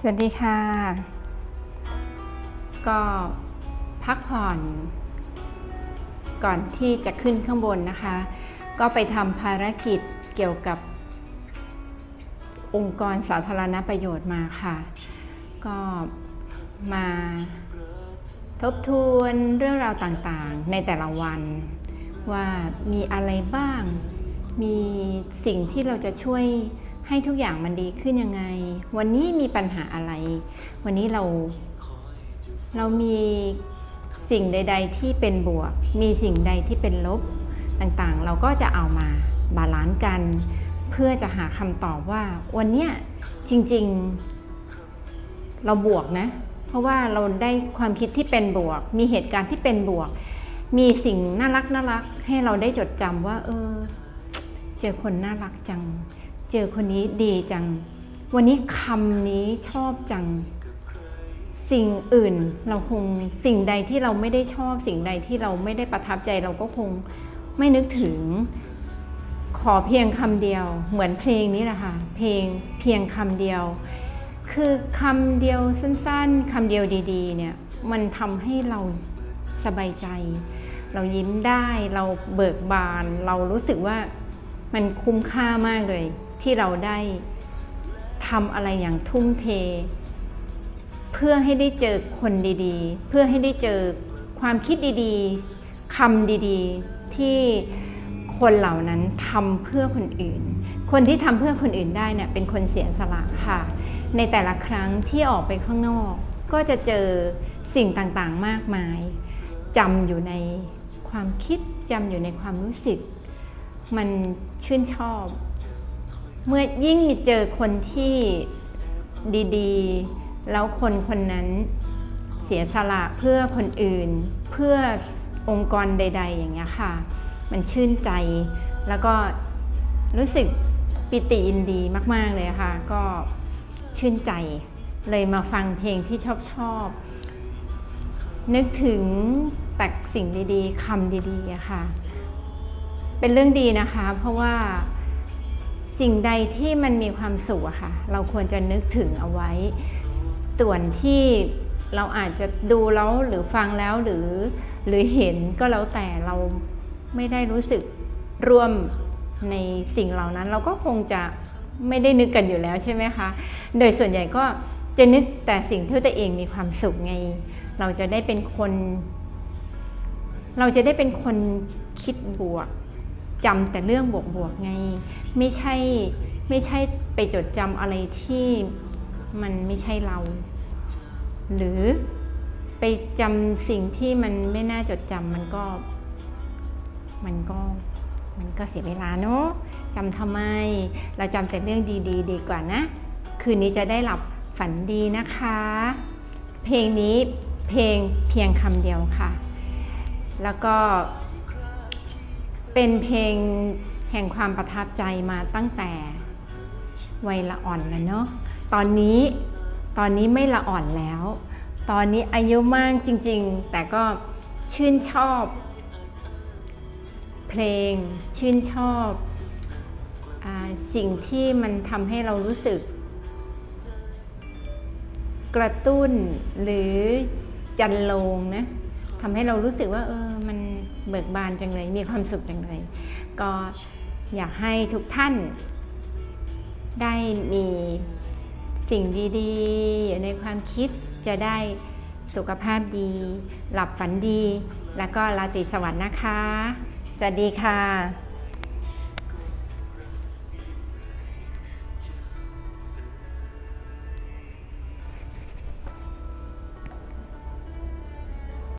สวัสดีค่ะ ก็พักผ่อน ก่อนที่จะขึ้นข้างบนนะคะ ก็ไปทำภารกิจเกี่ยวกับ องค์กรสาธารณประโยชน์มาค่ะ ก็มาทบทวนเรื่องราวต่างๆ ในแต่ละวัน ว่ามีอะไรบ้าง มีสิ่งที่เราจะช่วย ให้ทุกอย่างมันดีขึ้นยังไง วันนี้มีปัญหาอะไร วันนี้เราเรามีสิ่งใด ๆ ที่เป็นบวก มีสิ่งใดที่เป็นลบต่างๆ เราก็จะเอามาบาลานซ์กัน เพื่อจะหาคำตอบว่า วันนี้จริงๆ เราบวกนะ เพราะว่าเราได้ความคิดที่เป็นบวก มีเหตุการณ์ที่เป็นบวก มีสิ่งน่ารักน่ารักให้เราได้จดจำว่า เออ เจอคนน่ารักจัง เจอคนนี้ดีจัง วันนี้คำนี้ชอบจัง สิ่งอื่นเราคงสิ่งใดที่เราไม่ได้ชอบ สิ่งใดที่เราไม่ได้ประทับใจเราก็คงไม่นึกถึง ขอเพียงคำเดียว เหมือนเพลงนี้แหละค่ะ เพลงเพียงคำเดียว คือคำเดียวสั้นๆคำเดียวดีๆ เนี่ย มันทำให้เราสบายใจ เรายิ้มได้ เราเบิกบาน เรารู้สึกว่ามันคุ้มค่ามากเลย ที่เราได้ทำอะไรอย่างทุ่มเท เพื่อให้ได้เจอคนดีๆ เพื่อให้ได้เจอความคิดดีๆคำดีๆ ที่คนเหล่านั้นทำเพื่อคนอื่น คนที่ทำเพื่อคนอื่นได้เนี่ยเป็นคนเสียสละค่ะ ในแต่ละครั้งที่ออกไปข้างนอก ก็จะเจอสิ่งต่างๆมากมายจำอยู่ในความคิดจำอยู่ในความรู้สึก มันชื่นชอบ เมื่อยิ่งเจอคนที่ดีๆ แล้วคนคนนั้นเสียสละเพื่อคนอื่น เพื่อองค์กรใด ๆ อย่างเงี้ยค่ะ มันชื่นใจ แล้วก็รู้สึกปิติยินดีมาก ๆ เลยค่ะ ก็ชื่นใจเลยมาฟังเพลงที่ชอบชอบ นึกถึงแต่สิ่งดีๆคำดีๆอะค่ะ เป็นเรื่องดีนะคะ เพราะว่า สิ่งใดที่มันมีความสุขอะค่ะ เราควรจะนึกถึงเอาไว้ ส่วนที่เราอาจจะดูแล้วหรือฟังแล้วหรือหรือเห็นก็แล้วแต่เราไม่ได้รู้สึกร่วมในสิ่งเหล่านั้น เราก็คงจะไม่ได้นึกกันอยู่แล้วใช่ไหมคะ โดยส่วนใหญ่ก็จะนึกแต่สิ่งที่ตัวเองมีความสุขไง เราจะได้เป็นคน เราจะได้เป็นคนคิดบวก จำแต่เรื่องบวกๆไง ไม่ใช่ไม่ใช่ไปจดจำอะไรที่มันไม่ใช่เรา หรือไปจำสิ่งที่มันไม่น่าจดจำมันก็ มันก็มันก็เสียเวลาเนาะจำทำไม เราจำแต่เรื่องดี ๆ ดีกว่านะ คืนนี้จะได้หลับฝันดีนะคะ เพลงนี้เพลงเพียงคำเดียวค่ะ แล้วก็ เป็นเพลงแห่งความประทับใจมาตั้งแต่วัยละอ่อนแล้วเนาะ ตอนนี้ตอนนี้ไม่ละอ่อนแล้ว ตอนนี้อายุมากจริง ๆ แต่ก็ชื่นชอบ เพลงชื่นชอบอสิ่งที่มันทำให้เรารู้สึก กระตุ้นหรือจันโลงนะทำให้เรารู้สึกว่าเออ เบิกบานจังเลย มีความสุขจังเลย ก็อยากให้ทุกท่าน ได้มีสิ่งดีๆ อยู่ในความคิดจะได้สุขภาพดี หลับฝันดี แล้วก็ราตรีสวัสดิ์นะคะ สวัสดีค่ะ